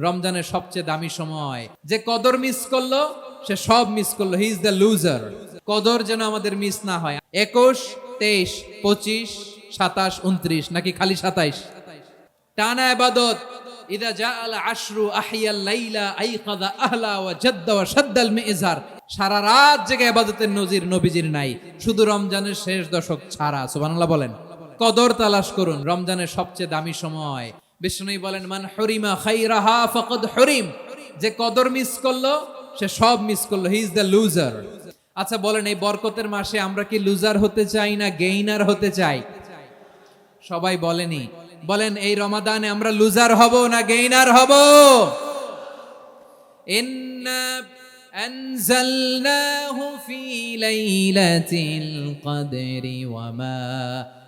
রমজানের সবচেয়ে দামি সময়। যে কদর মিস করল, সে সব মিস করল। হি ইজ দ্য লুজার কদর যেন আমাদের মিস না হয়। একুশ, তেইশ, পঁচিশ, সাতাশ, উনত্রিশ, নাকি খালি সাতাইশ? টানা আবাদত ইদা আশরু লাইলা আহলা ওয়া জাদ্দা ওয়া মিজার। সারা রাত জেগে ইবাদতের নজির নবীজির নাই। শুধু রমজানের শেষ দশক ছাড়া, সুবহানাল্লাহ বলেন। কদর তালাশ করুন। রমজানের সবচেয়ে দামি সময়। বিষ্ণু বলেন মান হরিমা খাইরাহা ফাকাদ হরিম যে কদর মিস করলো সে সব মিস করলো হি ইজ দ্য লুজার আচ্ছা বলেন এই বরকতের মাসে আমরা কি লুজার হতে চাই না গেইনার হতে চাই সবাই বলেনি বলেন এই রমাদানে আমরা লুজার হব না গেইনার হব ইন্না أنزلناه في ليلة القدر وما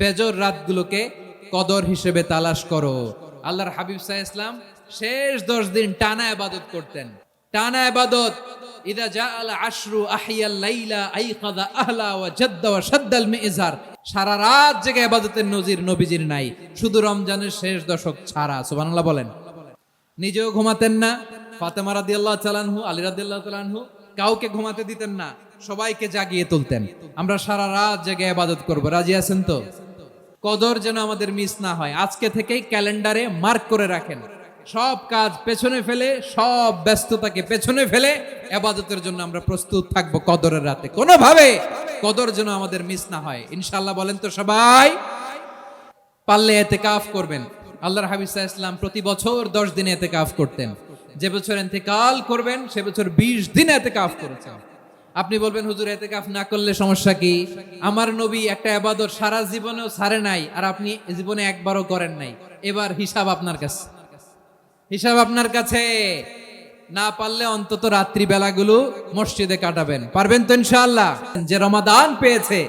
বেজর রাতগুলোকে কদর হিসেবে তালাশ করো। আল্লাহর হাবিব সাহ ইসলাম শেষ দশ দিন টানা আবাদত করতেন। টানা আবাদত ইদা জাআল আশরু আহিয়াল লাইলা আহলা ওয়া জাদ্দা ওয়া সারা রাত জেগে ইবাদতের নজির নবীজির নাই। শুধু রমজানের শেষ দশক ছাড়া, সুবহানাল্লাহ বলেন। নিজেও ঘুমাতেন না। ফাতেমা রাদিয়াল্লাহু তাআলাহু আলী রাদিয়াল্লাহু তাআলাহু কাউকে ঘুমাতে দিতেন না, সবাইকে জাগিয়ে তুলতেন। আমরা সারা রাত জেগে ইবাদত করব। রাজি আছেন তো? কদর যেন আমাদের মিস না হয়। আজকে থেকেই ক্যালেন্ডারে মার্ক করে রাখেন। সব কাজ পেছনে ফেলে, সব ব্যস্ততাকে পেছনে ফেলে আবাদতের জন্য আমরা প্রস্তুত থাকব কদরের রাতে। কোনোভাবে কদর যেন আমাদের মিস না হয়। ইনশাল্লাহ বলেন তো সবাই? পারলে এতে কাফ করবেন। আল্লাহর হাবিব সাহা ইসলাম প্রতি বছর দশ দিনে এতে কাফ করতেন। যে বছর এতেকাল করবেন, সে বছর বিশ দিন এতে কাফ করেছেন। আপনি বলবেন, হুজুর এতে কাফ না করলে সমস্যা কি? আমার নবী একটা আবাদত সারা জীবনেও সারে নাই, আর আপনি জীবনে একবারও করেন নাই। এবার হিসাব আপনার কাছে। হিসাব আপনার কাছে। না পারলে অন্তত রাত্রি বেলাগুলো মসজিদে কাটাবেন। পারবেন তো ইনশাআল্লাহ? যে রমাদান পেয়েছে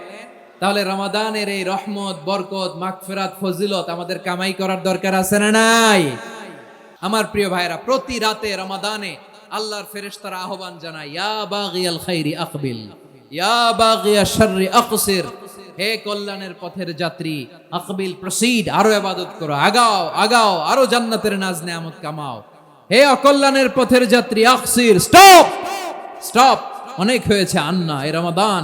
তাহলে রমাদানের এই রহমত, বরকত, মাগফিরাত, ফজিলত আমাদের কামাই করার দরকার আছে না নাই? আমার প্রিয় ভাইরা প্রতি রাতে রমাদানে আল্লাহর ফেরেশতারা আহ্বান জানায় ইয়া বাগিয়াল খাইরি আকবিল, ইয়া বাগিয়া শাররি আকসির, হে কল্যাণের পথের যাত্রী, আকবিল, প্রসিড, আরও ইবাদত করো, আগাও আগাও, আরও জান্নাতের নাজ নেয়ামত কামাও। হে অকল্যাণের পথের যাত্রী, আকসির, স্টপ! স্টপ! অনেক হয়েছে আন্না এ রমাদান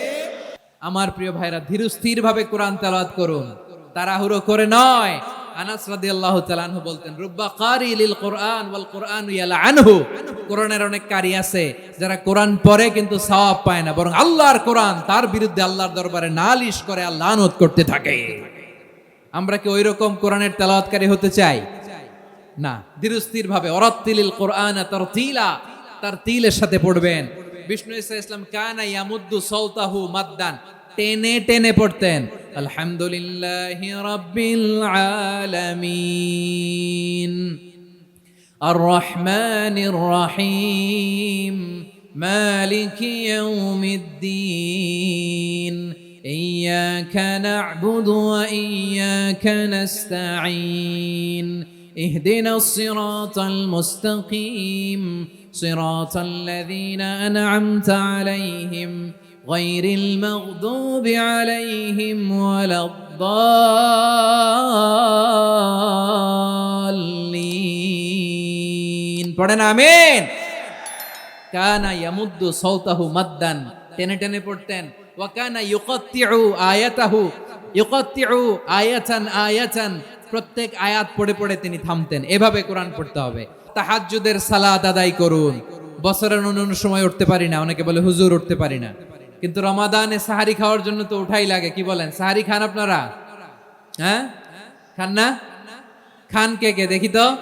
আমার প্রিয় ভাইরা, ধীর স্থির ভাবে কোরআন তেলাওয়াত করুন। তাড়াহুড়ো করে নয়। আনাস রাদিয়াল্লাহু তাআলা আনহু বলতেন, রুব্বা কারি লিল কোরআন ওয়াল কোরআন ইয়ালা আনহু। কোরআনের অনেক কারি আছে, যারা কোরআন পড়ে কিন্তু সওয়াব পায় না, বরং আল্লাহর কোরআন, তার বিরুদ্ধে আল্লাহর দরবারে নালিশ করে আল্লাহ লানত করতে থাকে। আমরা কি ওই রকম কোরআনের তেলাওয়াতকারী হতে চাই? না। ধীরস্থির ভাবে অরাত্তিলিল কোরআন তার তিলা তার তিলের সাথে পড়বেন। বিষ্ণু ইসা ইসলাম কানা ইয়ামুদ্দু সৌতাহু মাদ্দান টেনে টেনে পড়তেন আলহামদুলিল্লাহ রব্বিল আলামিন الرحمن الرحيم مالك يوم الدين إياك نعبد وإياك نستعين اهدنا الصراط المستقيم صراط الذين أنعمت عليهم غير المغضوب عليهم ولا الضالين পড়েন আমিন কানা ইয়ামুদ্দু সাউতাহু মাদ্দান টেনে টেনে পড়তেন ওয়া কানা ইউকাত্তিউ আয়াতাহু ইউকাত্তিউ আয়াতান আয়াতান প্রত্যেক আয়াত পড়ে পড়ে তিনি থামতেন। এভাবে কোরআন পড়তে হবে। তাহাজ্জুদের সালাত আদায় করুন। বছরের অন্য সময় উঠতে পারি না। অনেকে বলে, হুজুর, উঠতে পারি না। কিন্তু রমাদানে সাহারি খাওয়ার জন্য তো উঠাই লাগে। কি বলেন? সাহারি খান আপনারা? হ্যাঁ? খান না? খান কে কে? দেখি তো।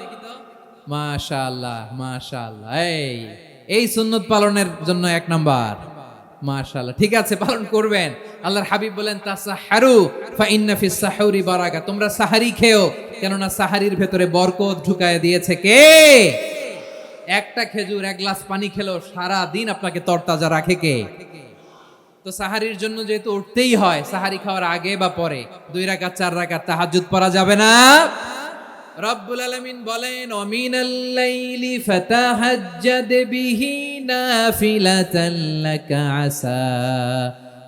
মাশাআল্লাহ মাশাআল্লাহ। এই এই সুন্নত পালনের জন্য এক নাম্বার। মাশাআল্লাহ, ঠিক আছে, পালন করবেন। আল্লাহর হাবিব বলেন, তাসাহারু ফা ইন্না ফিস সাহুরি বারাকা। তোমরা সাহারি খেও, কেননা সাহারির ভেতরে বরকত ঢুকায় দিয়েছে কে? একটা খেজুর, এক গ্লাস পানি খেলো সারা দিন আপনাকে তরতাজা রাখে কে? তো সাহারির জন্য যেহেতু উঠতেই হয়, সাহারি খাওয়ার আগে বা পরে, দুই রাকাত, চার রাকাত তাহাজ্জুদ পড়া যাবে না। রব্বুল আলামিন বলেন, অমিনাল লাইলি ফাতাহাজ্জাদ বিহি নাফিলাতান লাকা আসা।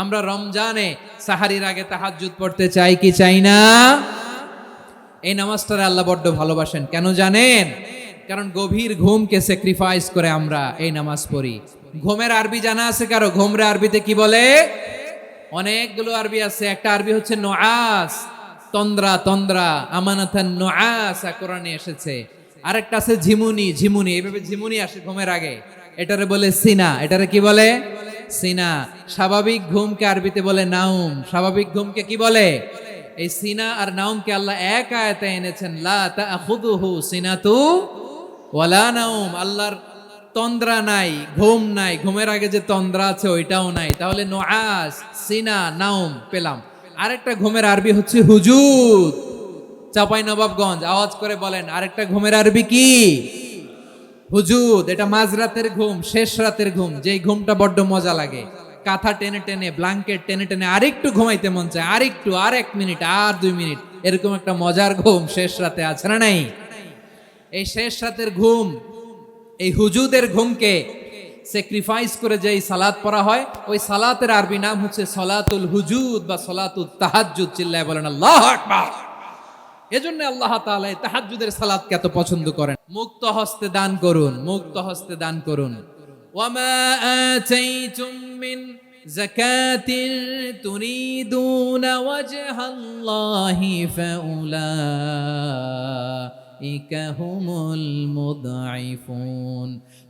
আমরা রমজানে সাহারির আগে তাহাজ্জুদ পড়তে চাই কি চাই না? এই নামাজটারে আল্লাহ বড্ড ভালোবাসেন। কেন জানেন? কারণ গভীর ঘুমকে স্যাক্রিফাইস করে আমরা এই নামাজ পড়ি। ঘুমের আরবি জানা আছে কারও? ঘুমরে আরবিতে কি বলে? অনেকগুলো আরবি আছে। একটা আরবি হচ্ছে নোয়াস। তন্দ্রা তন্দ্রা আমানাথান নোয়াস কোরআনে এসেছে। আরেকটা আছে ঝিমুনি ঝিমুনি। এইভাবে ঝিমুনি আসে ঘুমের আগে। এটারে বলে সিনা। এটারে কি বলে? সিনা। স্বাভাবিক ঘুমকে আরবিতে বলে নাউম। স্বাভাবিক ঘুমকে কি বলে? এই সিনা আর নাউমকে আল্লাহ এক আয়াতে এনেছেন, লা ওয়ালা নাউম। আল্লাহর তন্দ্রা নাই, ঘুম নাই। ঘুমের আগে যে তন্দ্রা আছে ওইটাও নাই। তাহলে নোয়াস সিনা, নাউম পেলাম। আরেকটা ঘুমের আরবি হচ্ছে হুজুদ। চাপাই নবাবগঞ্জ আওয়াজ করে বলেন, আরেকটা ঘুমের আরবি কি? হুজুদ এটা মাঝরাতের ঘুম, শেষ রাতের ঘুম, যেই ঘুমটা বড্ড মজা লাগে। কাঁথা টেনে টেনে, ব্লাঙ্কেট টেনে টেনে আরেকটু ঘুমাইতে মন চায়, আরেকটু, আর এক মিনিট, আর দুই মিনিট, এরকম একটা মজার ঘুম শেষ রাতে আছে না নাই? এই শেষ রাতের ঘুম, এই হুজুদের ঘুমকে স্যাক্রিফাইস করে যে সালাত পড়া হয়, ওই সালাতের আরবি নাম হচ্ছে সলাতুল হুজুদ বা সলাতুল তাহাজ্জুদ, চিল্লায় বলেন, আল্লাহ আকবার। এজন্য আল্লাহ তাআলা এই তাহাজ্জুদের সালাতকে এত পছন্দ করেন। মুক্ত হস্তে দান করুন, মুক্ত হস্তে দান করুন।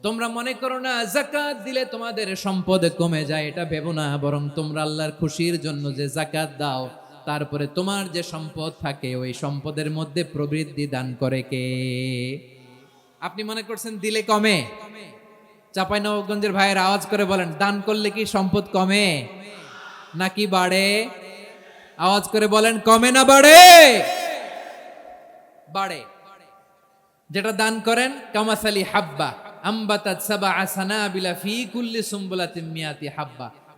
তোমরা মনে করো না, জাকাত দিলে তোমাদের সম্পদ কমে যায়, এটা ভেবো না, বরং তোমরা আল্লাহর খুশির জন্য যে জাকাত দাও তারপরে তোমার যে সম্পদ থাকে, ওই সম্পদের মধ্যে প্রবৃদ্ধি দান করে কে? আপনি মনে করছেন দিলে কমে? চাপাই নবগঞ্জের ভাইয়ের আওয়াজ করে বলেন, দান করলে কি সম্পদ কমে? নাকি বাড়ে? আওয়াজ করে বলেন, কমে না বাড়ে? বাড়ে। যেটা দান করেন, কামাসালি হাব্বা, আম্বাতাত সাবা আসানাবিলা ফি কুল্লি মিয়াতি হাব্বা।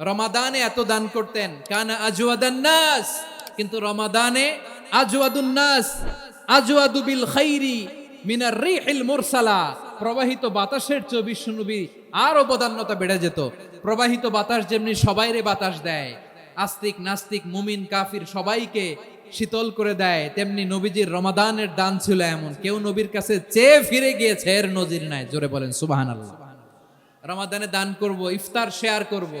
রমাদানে এত দান করতেন। কানা আজওয়াদান নাস। কিন্তু রমাদানে আজওয়াদুন নাস। আজওয়াদু বিল খাইরি মিনার রিহিল মুরসালা। প্রবাহিত বাতাসের চেয়ে বিশ্বনবী আর বদান্যতা বেড়ে যেত। প্রবাহিত বাতাস যেমনি সবাইরে বাতাস দেয়, আস্তিক নাস্তিক মুমিন কাফির সবাইকে শীতল করে দেয়, তেমনি নবীজির রমাদানের দান ছিল এমন। কেউ নবীর কাছে চেয়ে ফিরে গিয়েছে, এর নজির নাই। জোরে বলেন, সুবহানাল্লাহ। রমাদানে দান করব, ইফতার শেয়ার করব।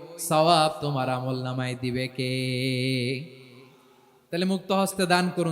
সওয়াব তোমার আমল নামায় দিবে কে? তাহলে মুক্ত হস্তে দান করুন।